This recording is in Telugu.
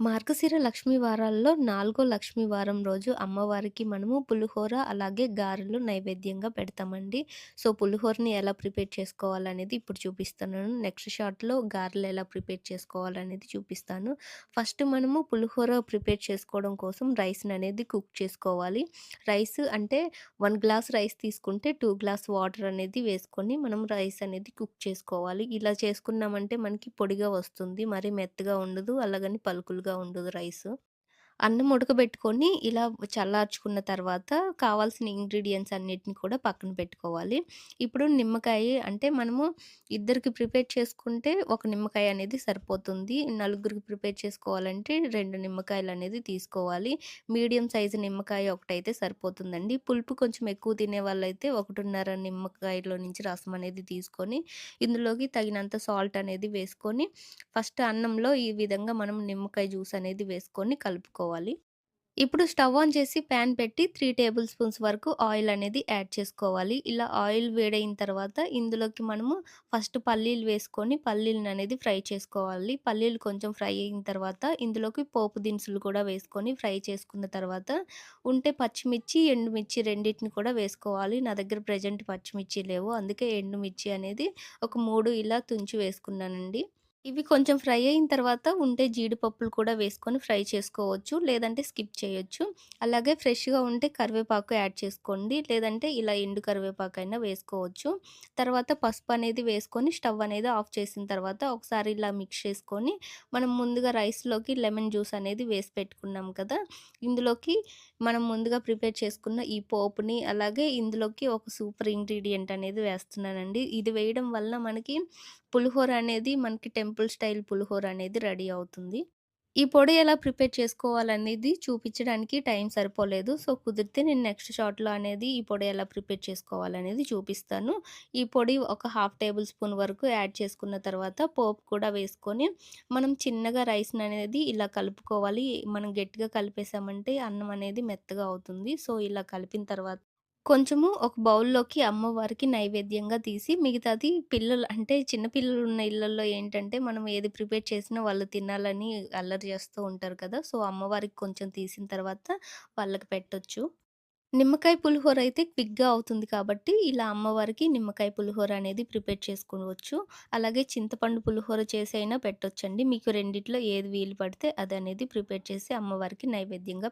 మార్గశిర లక్ష్మి వారాల్లో నాలుగో లక్ష్మీ వారం రోజు అమ్మవారికి మనము పులిహోర అలాగే గారెలు నైవేద్యంగా పెడతామండి. సో, పులిహోరని ఎలా ప్రిపేర్ చేసుకోవాలనేది ఇప్పుడు చూపిస్తున్నాను. నెక్స్ట్ షార్ట్‌లో గారెలు ఎలా ప్రిపేర్ చేసుకోవాలనేది చూపిస్తాను. ఫస్ట్ మనము పులిహోర ప్రిపేర్ చేసుకోవడం కోసం రైస్ని అనేది కుక్ చేసుకోవాలి. రైస్ అంటే వన్ గ్లాస్ రైస్ తీసుకుంటే టూ గ్లాస్ వాటర్ అనేది వేసుకొని మనం రైస్ అనేది కుక్ చేసుకోవాలి. ఇలా చేసుకున్నామంటే మనకి పొడిగా వస్తుంది. మరి మెత్తగా ఉండదు. అలాగని పలుకులుగా ఉండదు రైసు. అన్నం ఉడకబెట్టుకొని ఇలా చల్లార్చుకున్న తర్వాత కావాల్సిన ఇంగ్రీడియంట్స్ అన్నిటిని కూడా పక్కన పెట్టుకోవాలి. ఇప్పుడు నిమ్మకాయ అంటే మనము ఇద్దరికి ప్రిపేర్ చేసుకుంటే ఒక నిమ్మకాయ అనేది సరిపోతుంది. నలుగురికి ప్రిపేర్ చేసుకోవాలంటే రెండు నిమ్మకాయలు అనేది తీసుకోవాలి. మీడియం సైజు నిమ్మకాయ ఒకటైతే సరిపోతుందండి. పులుపు కొంచెం ఎక్కువ తినే వాళ్ళైతే ఒకటిన్నర నిమ్మకాయలో నుంచి రసం అనేది తీసుకొని ఇందులోకి తగినంత సాల్ట్ అనేది వేసుకొని ఫస్ట్ అన్నంలో ఈ విధంగా మనం నిమ్మకాయ జ్యూస్ అనేది వేసుకొని కలుపుకోవాలి. ఇప్పుడు స్టవ్ ఆన్ చేసి పాన్ పెట్టి త్రీ టేబుల్ స్పూన్స్ వరకు ఆయిల్ అనేది యాడ్ చేసుకోవాలి. ఇలా ఆయిల్ వేడైన తర్వాత ఇందులోకి మనము ఫస్ట్ పల్లీలు వేసుకొని పల్లీలననేది ఫ్రై చేసుకోవాలి. పల్లీలు కొంచెం ఫ్రై అయిన తర్వాత ఇందులోకి పోపు దినుసులు కూడా వేసుకొని ఫ్రై చేసుకున్న తర్వాత ఉంటే పచ్చిమిర్చి, ఎండుమిర్చి రెండింటిని కూడా వేసుకోవాలి. నా దగ్గర ప్రెజెంట్ పచ్చిమిర్చి లేవు. అందుకే ఎండుమిర్చి అనేది ఒక మూడు ఇలా తుంచి వేసుకున్నానండి. ఇవి కొంచెం ఫ్రై అయిన తర్వాత ఉంటే జీడిపప్పులు కూడా వేసుకొని ఫ్రై చేసుకోవచ్చు. లేదంటే స్కిప్ చేయొచ్చు. అలాగే ఫ్రెష్‌గా ఉంటే కరివేపాకు యాడ్ చేసుకోండి. లేదంటే ఇలా ఎండు కరివేపాకు అయినా వేసుకోవచ్చు. తర్వాత పసుపు అనేది వేసుకొని స్టవ్ అనేది ఆఫ్ చేసిన తర్వాత ఒకసారి ఇలా మిక్స్ చేసుకొని మనం ముందుగా రైస్‌లోకి లెమన్ జ్యూస్ అనేది వేసి పెట్టుకున్నాం కదా! ఇందులోకి మనం ముందుగా ప్రిపేర్ చేసుకున్న ఈ పోపుని అలాగే ఇందులోకి ఒక సూపర్ ఇంగ్రీడియంట్ అనేది వేస్తున్నానండి. ఇది వేయడం వల్ల మనకి పులిహోర అనేది మనకి టెంపుల్ స్టైల్ పులిహోర అనేది రెడీ అవుతుంది. ఈ పొడి ఎలా ప్రిపేర్ చేసుకోవాలనేది చూపించడానికి టైం సరిపోలేదు. సో, కుదిరితే నేను నెక్స్ట్ షాట్లో అనేది ఈ పొడి ఎలా ప్రిపేర్ చేసుకోవాలనేది చూపిస్తాను. ఈ పొడి ఒక హాఫ్ టేబుల్ స్పూన్ వరకు యాడ్ చేసుకున్న తర్వాత పోపు కూడా వేసుకొని మనం చిన్నగా రైస్‌ననేది ఇలా కలుపుకోవాలి. మనం గట్టిగా కలిపేసామంటే అన్నం అనేది మెత్తగా అవుతుంది. సో, ఇలా కలిపిన తర్వాత కొంచెము ఒక బౌల్‌లోకి అమ్మవారికి నైవేద్యంగా తీసి మిగతాది పిల్లలు అంటే చిన్నపిల్లలు ఉన్న ఇళ్ళల్లో ఏంటంటే మనం ఏది ప్రిపేర్ చేసినా వాళ్ళు తినాలని అల్లరి చేస్తూ ఉంటారు కదా! సో, అమ్మవారికి కొంచెం తీసిన తర్వాత వాళ్ళకి పెట్టొచ్చు. నిమ్మకాయ పులిహోర అయితే క్విక్‌గా అవుతుంది కాబట్టి ఇలా అమ్మవారికి నిమ్మకాయ పులిహోర అనేది ప్రిపేర్ చేసుకోవచ్చు. అలాగే చింతపండు పులిహోర చేసి అయినా పెట్టొచ్చండి. మీకు రెండిట్లో ఏది వీలు పడితే అది అనేది ప్రిపేర్ చేసి అమ్మవారికి నైవేద్యంగా